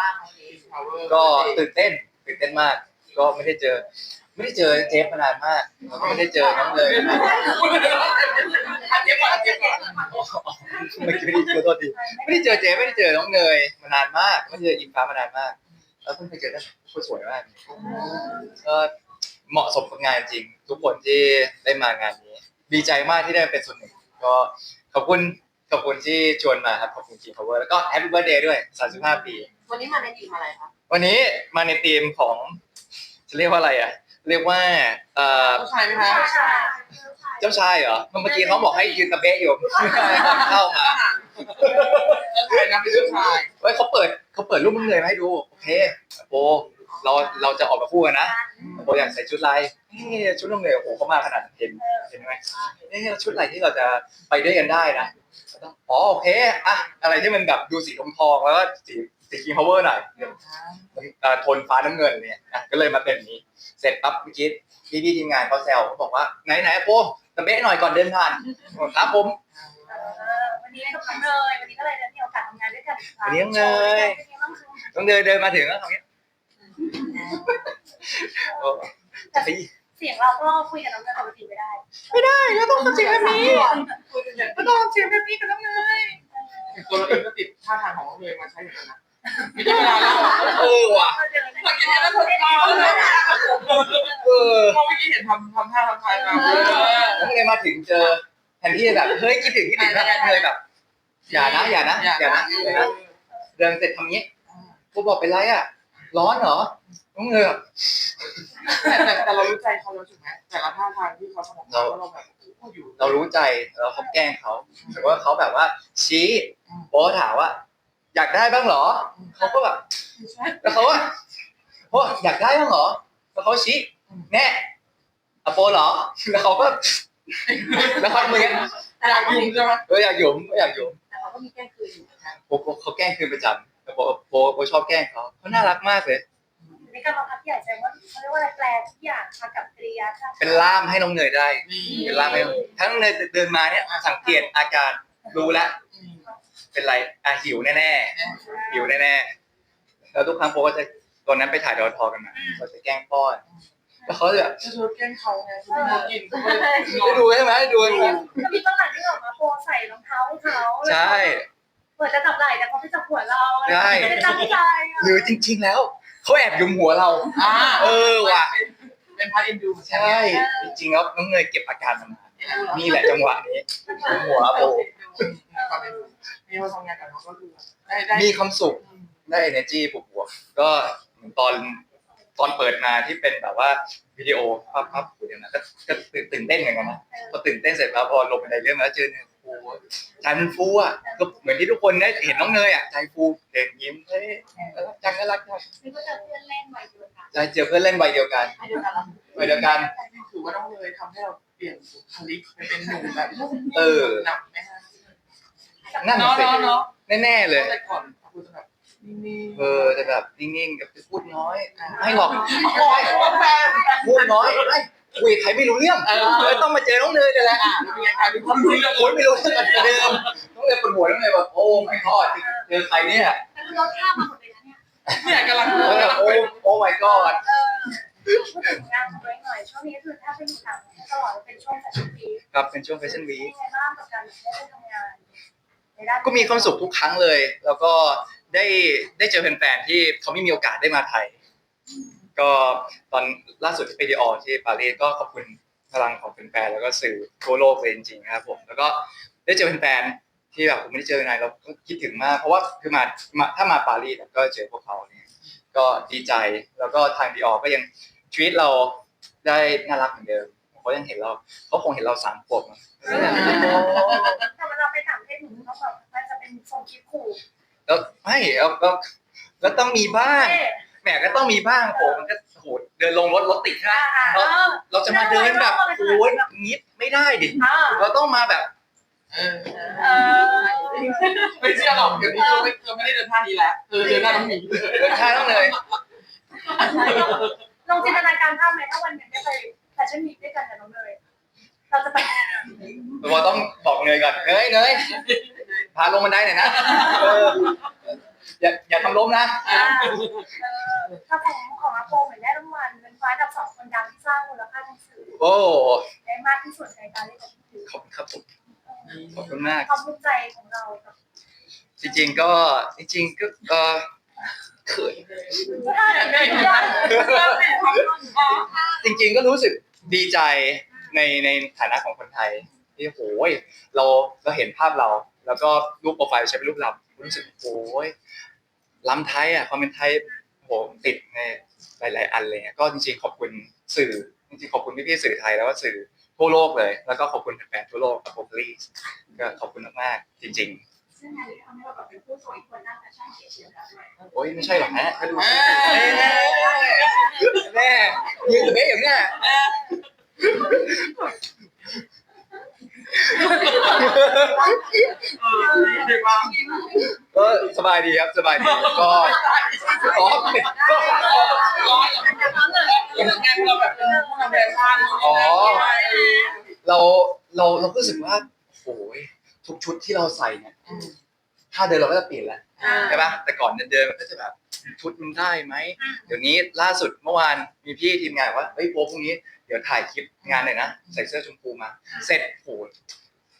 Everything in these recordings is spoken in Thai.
บ้างวันนี้ก็ตื่นเต้นตื่นเต้นมาก ก็ไม่ได้เจอ ไม่ได้เจอเจฟมานานมากแล้วก็ไม่ได้เจอน้องเลยอันเจ็บก่อนอันเจ็บก่อนไม่ได้เจอตัวทีไม่ได้เจอเจฟไม่ได้เจอน้องเนยมานานมากไม่ได้เจออิงฟ้ามานานมากแล้วเพิ่งไปเจอกันคนสวยมากก็เหมาะสมกับงานจริง ทุกคนที่ได้มางานนี้ ดีใจมากที่ได้เป็นส่วนหนึ่งก็ขอบคุณ ขอบคุณที่ชวนมาครับขอบคุณทีม power แล้วก็แฮปปี้เบิร์ดเดย์ด้วย 35 ปี วันนี้มาในทีมอะไรคะวันนี้มาในธีมของจะเรียกว่าอะไรอะ เรียกว่าเอ่อผู้ชายไหมคะเจ้าชายเหรอเมื่อกี้เขาบอกให้ยืนตะเบะอยู่เข้ามาใครนะเป็นผู้ชาย เฮ้ยเขาเปิดเขาเปิดรูปมึงเลยมาให้ดู โอเคโป เราเราจะออกมาคู่กันนะโปอยากใส่ชุดลายนี่ชุดน้องเลยโอ้โหเขามาขนาดนั้นเห็นเห็นไหมนี่ชุดอะไรที่เราจะไปด้วยกันได้นะอ๋อโอเคอะอะไรที่มันแบบดูสีทองทองๆแล้วก็สีสีคิงพาวเวอร์หน่อยเอ่อโทนฟ้าน้ำเงินเนี่ยอะก็เลยมาเป็นอย่างนี้ เสร็จปั๊บเมื่อกี้พี่พี่ๆทีมงานเขาแซวเขาบอกว่าไหนไหนๆโปตะเบะหน่อยก่อนเดินผ่านบอกครับผมวันนี้กับน้องเนยวันนี้ก็เลยได้มีโอกาสทำงานด้วยกันอีกครั้งวันนี้น้องเนยต้องเดินเดินมาถึงแล้วทำเงี้ย โอ้จะไปเสียงเราก็คุยกับน้องเนยปกติไม่ได้ไม่ได้แล้วต้องทำเสียงแบบนี้คุยกันอย่างก็ต้องทำเสียงแบบนี้กับน้องเนยตัวเราเองก็ติดท่าทางของน้องเลยมาใช้เหมือนกันนะไม่ใช่เวลาเล่าอะเออว่ะเดินเมื่อกี้เนี่ยเราทดลองเลยเออเมื่อกี้เห็นทำทำท่าทำทายมาแล้วเลยมาถึงเจอแทนที่จะแบบเฮ้ยคิดถึงคิดถึงนะเลยแบบอย่านะอย่านะอย่านะอย่านะเดินเสร็จทำงี้กูบอกเป็นไรอะ ร้อนเหรอน้องเนยแบบแต่แต่แต่เรารู้ใจเขาเราถูกไหมแต่ละท่าทางที่เขาทำของเราเราแบบโอ้อยู่เรารู้ใจเราเขาแกล้งเขาแต่ว่าเขาแบบว่า ชี้โป๊ถามว่า อยากได้บ้างเหรอเขาก็แบบแล้วเขาอะเพราะอยากได้บ้างเหรอแล้วเขาชี้แน่อโปเหรอแล้วเขาก็แล้วเขามือเงี้ยแต่อยากยุ่งใช่ไหมเอออยากหยุมอยากหยุมแต่เขาก็มีแก้คืนอยู่นะโปโปเขาแกล้งคืนประจำแต่ โปโปโปชอบแกล้งเขาเขาน่ารักมากเลย ในการบังคับใหญ่ใจว่าเขาเรียกว่าอะไรแปลทุกอย่างมากับกริยาท่าเป็นล่ามให้น้องเนยได้นี่เป็นล่ามให้น้องทั้งน้องเนยเดินมาเนี่ยสังเกตอาการรู้แล้วเป็นไรอะหิวแน่ๆหิวแน่ๆแล้วทุกครั้งโปก็จะตอนนั้นไปถ่ายดอทอกันมาเราจะแกล้งป้อน แล้วเขาจะแบบจะชวนแกล้งเขาไงคุณไม่กินเขาก็เลย ได้ดูใช่ไหมได้ดูก็มีตอนหลังที่ออกมาโปใส่รองเท้าให้เขา ใช่ เปิดจะจับไหล่แต่เขาไม่จับหัวเราใช่ไม่ได้ตั้งใจหรือจริง ๆ แล้วเขาแอบยุมหัวเราอ่าเออว่ะเป็นพาร์ทเอ็นดูใช่ จริงๆแล้วน้องเนยเก็บอาการมานานนี่แหละจังหวะนี้ยุมหัวโบมีมาทำงานกับเขาก็ดูได้ได้มีความสุขได้ energy บวกๆก็เหมือนตอนตอนเปิดมาที่เป็นแบบว่าวิดีโอภาพภาพเดียวนะก็ก็ตื่นเต้นเหมือนกันนะพอตื่นเต้นเสร็จแล้วพอลงไปในเรื่องแล้วเจอเนี่ยโอ้โห ใจมันฟูอะก็เหมือนที่ทุกคนได้เห็นน้องเนยอะใจฟูเด่นยิ้มเฮ้ยน่ารักจังน่ารักจังนี่ก็จะเพื่อนเล่นวัยเดียวกันใจเจอเพื่อนเล่นวัยเดียวกันให้เดียวกันละวัยเดียวกันถือว่าต้องเลยทำให้เราเปลี่ยนบุคลิกไปเป็นหนุ่มแบบเออหนักไหมฮะนั่นเนาะสิเนาะเนาะแน่ๆเลยแต่ก่อนคุณจะแบบนิ่งๆเออแต่แบบนิ่งๆกับพูดน้อยไม่หรอกโอ้ยว่าแฟนพูดน้อยไม่ คุยกับใครไม่รู้เรื่องเออเออต้องมาเจอน้องเนยนี่แหละอะแล้วเป็นไงกลายเป็นคนรู้เรื่องโอ้ยไม่รู้เรื่องแต่เดิมน้องเนยปวดหัวน้องเนยแบบโอ้ไม่ทอดเจอใครเนี่ยแต่คือเราข้ามมาหมดเลยนะเนี่ยเนี่ยกำลังแล้วแบบโอ้โอ้ my god เออพูดถึงงานของตัวเองหน่อยช่วงนี้คือถ้าเป็นทางตลอดเป็นช่วงแฟชั่นวีคครับเป็นช่วงแฟชั่นวีเป็นยังไงบ้างกับการได้ไปทำงานในด้านก็มีความสุขทุกครั้งเลย แล้วก็ได้ได้เจอแฟนๆที่เขาไม่มีโอกาสได้มาไทย ก็ตอนล่าสุดที่ไปดีออที่ปารีสก็ขอบคุณพลังของแฟนๆแล้วก็สื่อทั่วโลกเลยจริงๆครับผมแล้วก็ได้เจอแฟนๆที่แบบผมไม่ได้เจอนานเราก็คิดถึงมากเพราะว่าคือมามาถ้ามาปารีสก็เจอพวกเขาเนี่ยก็ดีใจแล้วก็ทางดีออก็ยังชีวิตเราได้น่ารักเหมือนเดิมเขายังเห็นเราเขาคงเห็นเราสามขวบมั้งแต่เวลาไปต่างประเทศหนูเขาแบบมันจะเป็นทรงคลิปขู่แล้วไม่เอาก็ก็ต้องมีบ้างเอ๊ะ แหมก็ต้องมีบ้างโหมันก็โหเดินลงรถรถติดใช่ไหมอ่าอ่าเออเราจะมาเดินแบบโอ้ยงี้ไม่ได้ดิอ่าเราต้องมาแบบเออเออไม่เชื่อหรอกเดี๋ยวนี้เธอไม่เธอไม่ได้เดินท่านี้แล้วเธอเดินหน้าน้องหมีเดินท่าต้องเลยลองจินตนาการภาพไหมถ้าวันหนึ่งได้ไปแฟชั่นวีคด้วยกันกับน้องเนยเราจะไปเราต้องบอกเนยก่อนเนยเนยพาลงบันไดหน่อยนะเอออย่าอย่าทำล้มนะเออถ้าของของอาโปเหมือนได้รางวัลเป็นฟ้าอันดับสองคนดังที่สร้างมูลค่าทางสื่อโอ้ได้มากที่สุดในการเล่นกับสื่อขอบคุณครับผมขอบคุณมาก ความภูมิใจของเรากับจริง ๆ ก็จริงๆก็เออเขินถ้าเดินยากจริง ๆ ก็รู้สึกดีใจในในฐานะของคนไทยที่โหยเราเราเห็นภาพเรา แล้วก็รูปโปรไฟล์ใช้เป็นรูปลำ รู้สึกโหยลำไทยอะความเป็นไทยโหติดในหลาย ๆ อันเลยอะก็จริงๆขอบคุณสื่อจริงๆขอบคุณพี่ๆสื่อไทยแล้วก็สื่อทั่วโลกเลย แล้วก็ขอบคุณแฟนๆทั่วโลกกับโปรลีสก็ขอบคุณมากๆจริง ๆ ซึ่งงานนี้ทำให้เราแบบเป็นผู้ทรงอิทธิพลด้านแฟชั่นเอเชียแล้วด้วยโอ้ยไม่ใช่หรอกฮะก็ดูสิแม่แม่ยืนอยู่เบ๊ะอย่างเนี้ย ก็สบายดีครับสบายดีก็อ๋ออ๋อเราเราเราก็รู้สึกว่าโอ้ยทุกชุดที่เราใส่เนี่ยถ้าเดินเราก็จะเปลี่ยนแหละใช่ปะแต่ก่อนเดินๆมันก็จะแบบชุดมันได้ไหมเดี๋ยวนี้ล่าสุดเมื่อวานมีพี่ทีมงานว่าเฮ้ยโป๊พรุ่งนี้ เดี๋ยวถ่ายคลิปงานหน่อยนะใส่เสื้อชมพูมา เสร็จโอ้ย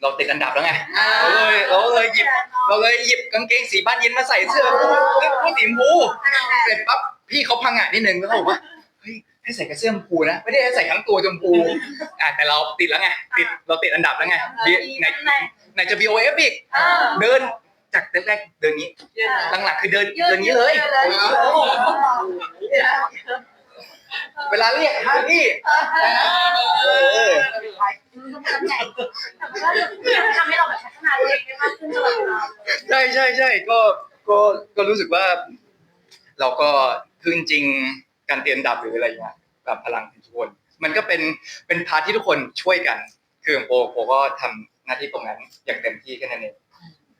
เราติดอันดับแล้วไงเราเลยเราเลยหยิบ เราเลยหยิบกางเกงสีบ้านเย็นมาใส่เสื้อผู้ผู้สีชมพูเสร็จปั๊บพี่เขาพังงะนิดนึงแล้วเขาบอกว่าเฮ้ยให้ใส่กระเสื้อชมพูนะไม่ได้ให้ใส่ทั้งตัวชมพูอะแต่เราติดแล้วไงติดเราติดอันดับแล้วไงไหนไหนจะ BOF อีกเดินจากแรกๆเดินนี้หลังๆคือเดินเดินนี้เลย เวลาเรียกฮะพี่เออตำแหน่งแต่ว่าทำให้เราแบบพัฒนาตัวเองได้มากขึ้นตลอดเวลาใช่ใช่ใช่ก็ก็ก็รู้สึกว่า เราก็คือจริงๆการเตรียมดับหรืออะไรเงี้ยแบบพลังทุกคนมันก็เป็นเป็นพาร์ทที่ทุกคนช่วยกัน คือโปโปก็ทำหน้าที่ตรงนั้นอย่างเต็มที่แค่นั้นเอง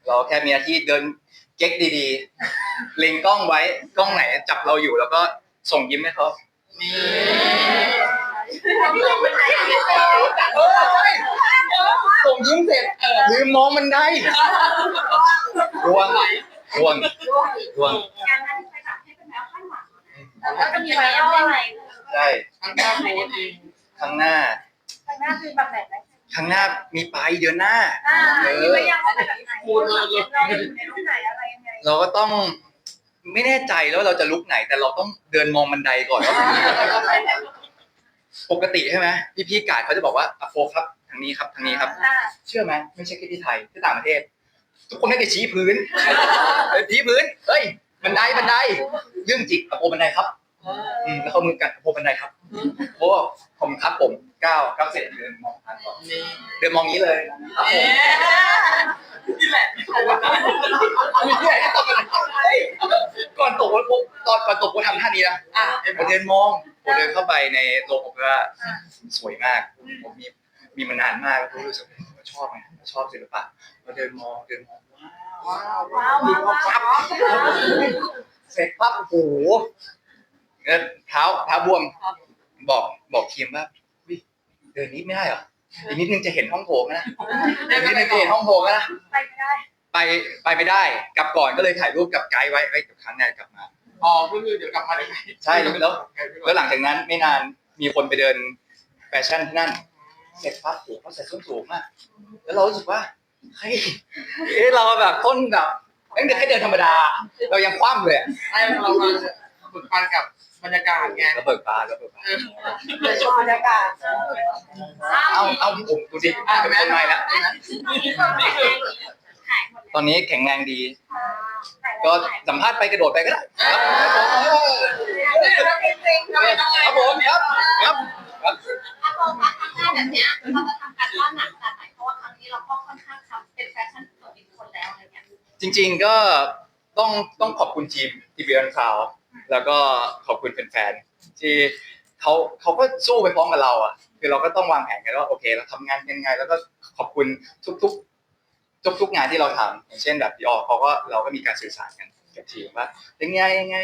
เราแค่มีหน้าที่เดินเก๊กดีๆเล็งกล้องไว้กล้องไหนจับเราอยู่แล้วก็ส่งยิ้มให้เขา เออใช่ส่งยิ้มเสร็จลืมมองมันได้รวงรวงรวงงานนั้นไปแบบให้เป็นแนวคาดหวังแล้วก็จะมีไวรัลอะไรใช่ทั้งหน้าโพสเองครั้งหน้าทางหน้าคือแบบไหนไหมครั้งหน้ามีไปเดือนหน้าอ่ามีไว้ยังว่าแบบไหนเราอยู่ในรูปไหนอเราก็ต้อง ไม่แน่ใจแล้วเราจะลุกไหน แต่เราต้องเดินมองบันไดก่อนว่าปกติใช่ไหมพี่พี่ๆกาดเขาจะบอกว่าอะโฟครับทางนี้ครับทางนี้ครับอ่าเชื่อไหมไม่ใช่แค่ที่ไทยที่ต่างประเทศ ทุกคนไม่ได้ชี้พื้นเอ้ยชี้พื้นเฮ้ยบันไดบันไดยื่นจิกอะโปบันไดครับอืมแล้วเขามือกันอะโปบันไดครับโอ้ผมครับผมก้าวก้าวเสร็จเดินมองทางก่อนนี่เดินมองนี้เลยครับผม ตอนก่อนตกผมทำท่านี้นะอะ ผมเดินมองผมเดินเข้าไปในโรงโอเปร่าสวยมาก ผมมีมีมานานมากแล้วรู้สึกว่าชอบไงชอบศิลปะเราเดินมองเดินมองว้าวว้าวว้าวว้าวปั๊บเสร็จปั๊บโอ้โหแล้วเท้าเท้าบวม บอกบอกทีมว่าวิเดินนี้ไม่ได้เหรออีกนิดนึงจะเห็นห้องโถงแล้วนะอีกนิดนึงจะเห็นห้องโถงแล้วนะ ไปไม่ได้ ไปไปไม่ได้กลับก่อนก็เลยถ่ายรูปกับไกด์ไว้ไว้เดี๋ยวครั้งหน้ากลับมา อ๋อก็คือเดี๋ยวกลับมาได้ใช่แล้ว แล้วหลังจากนั้นไม่นานมีคนไปเดินแฟชั่นที่นั่น เสร็จปั๊บโอ้โหเขาใส่ส้นสูงมากแล้วเรารู้สึกว่าเฮ้ยเอ๊ะเราแบบต้นแบบเอ้ยแค่เดินธรรมดา เรายังคว่ำเลยอะให้เรามาฝึกฟันกับบรรยากาศไงระเบิดปลาระเบิดปลาในช่วงบรรยากาศเอาเอาที่ผมดูดิเป็นคนใหม่แล้ว ตอนนี้แข็งแรงดี ก็สัมภาษณ์ไปกระโดดไปก็ได้ครับครับผมครับครับครับอาโปคะครั้งหน้าแบบเนี้ยเราจะทำการบ้านหนักขนาดไหนเพราะว่าครั้งนี้เราก็ค่อนข้างทำเป็นแฟชั่นตัวอีกคนแล้วอะไรเงี้ยจริง ๆก็ต้องต้องขอบคุณทีมทีวีรันคาวแล้วก็ขอบคุณแฟนๆที่เขาเขาก็สู้ไปพร้อมกับเราอะคือเราก็ต้องวางแผนกันว่าโอเค เราทำงานยังไง แล้วก็ขอบคุณทุก ๆ ทุกๆงานที่เราทำอย่างเช่นแบบพี่ออเขาก็เราก็มีการสื่อสารกันกับทีมว่าเป็นไงยังไง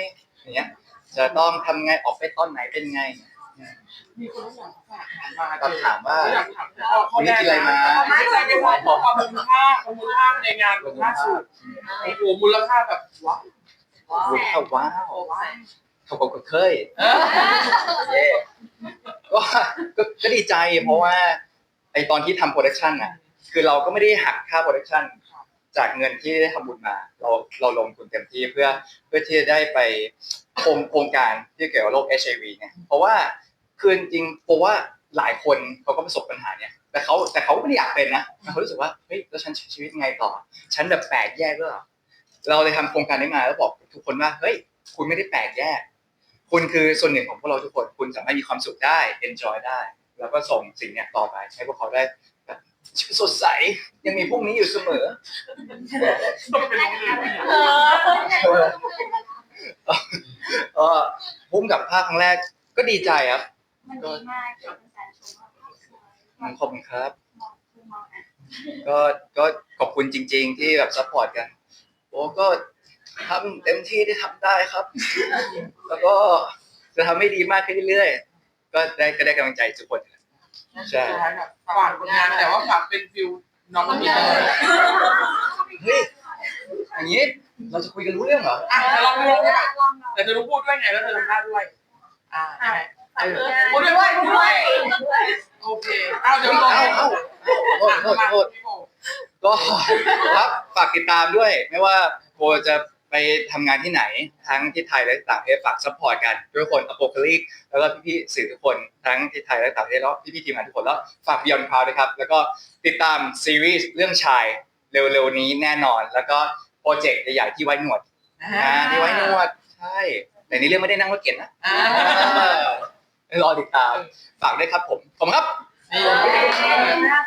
อย่างเงี้ยจะต้องทำไงออกไปตอนไหนเป็นไงมีคนอยากฝากถามมาก็ถามว่าอยากถามวันนี้กินอะไรมาไม่ใช่ไม่ใช่ความมูลค่าความมูลค่าในงานมูลค่าสูงโอ้โหมูลค่าแบบว้าววุ้นข้าวว้าวโอ้ว้าวข้าวกบเคยเออเย่ก็ก็ก็ดีใจเพราะว่าไอตอนที่ทำโปรดักชันอะ คือเราก็ไม่ได้หักค่าโปรดักชันจากเงินที่ได้ทำบุญมา เราเราลงทุนเต็มที่เพื่อเพื่อที่จะได้ไปโครงโครงการที่เกี่ยวกับโรค HIV เนี่ยเพราะว่าคือจริงเพราะว่าหลายคนเขาก็ประสบปัญหาเนี่ยแต่เขาแต่เขาก็ไม่ได้อยากเป็นนะเขารู้สึกว่าเฮ้ยแล้วฉันใช้ชีวิตไงต่อ ฉันแบบแปลกแยกด้วยเหรอเราเลยทำโครงการนี้มาแล้วบอกทุกคนว่าเฮ้ยคุณไม่ได้แปลกแยก คุณคือส่วนหนึ่งของพวกเราทุกคน คุณสามารถมีความสุขได้ enjoy ได้ แล้วก็ส่งสิ่งเนี้ยต่อไปให้พวกเขาได้ ชีวิตสดใส ยังมีพรุ่งนี้อยู่เสมอ ต้องเป็นน้องเลยเออก็พุ่มกับภาคครั้งแรกก็ดีใจครับ มันดีมากเกี่ยวกับแฟนชมว่าภาพสวยอืมขอบคุณครับ มองคือมองนะก็ก็ขอบคุณจริง ๆ ที่แบบซัพพอร์ตกันโอ้ก็ทำเต็มที่ที่ทำได้ครับ แล้วก็จะทำให้ดีมากขึ้นเรื่อยๆก็ได้ก็ได้กำลังใจทุกคน บบฝากผลงานแต่ว่าฝากเป็นฟิวน้องมันมีเลยเฮ้ยอย่างนี้เราจะคุยกันรู้เรื่องเหรออะเดี๋ยวลองดูใช่ปะลองลองแต่เธอต้องพูดด้วยไงแล้วเธอทำได้ด้วย อ่าใช่ไหมเออพูดด้วยพูดด้วยโอเคเอาเดี๋ยวลองเอ้าเอ้าโทษโทษโทษก็ครับฝากติดตามด้วย ไม่ว่าโบจะ ไปทำงานที่ไหนทั้งที่ไทยและต่างประเทศฝากซัพพอร์ตกันทุกคนอโปคลิกแล้วก็พี่ๆสื่อทุกคนทั้งที่ไทยและต่างประเทศแล้วพี่ๆทีมงานทุกคนแล้วฝาก Beyond Cloud ด้วยครับ แล้วก็ติดตามซีรีส์เรื่องชายเร็วๆนี้แน่นอน แล้วก็โปรเจกต์ใหญ่ๆที่ไว้หนวดอ่าอ่าที่ไว้หนวดใช่แต่ในเรื่องไม่ได้นั่งรถเก๋งนะอ่า เออรอติดตามฝากด้วยครับผมผมครับนี่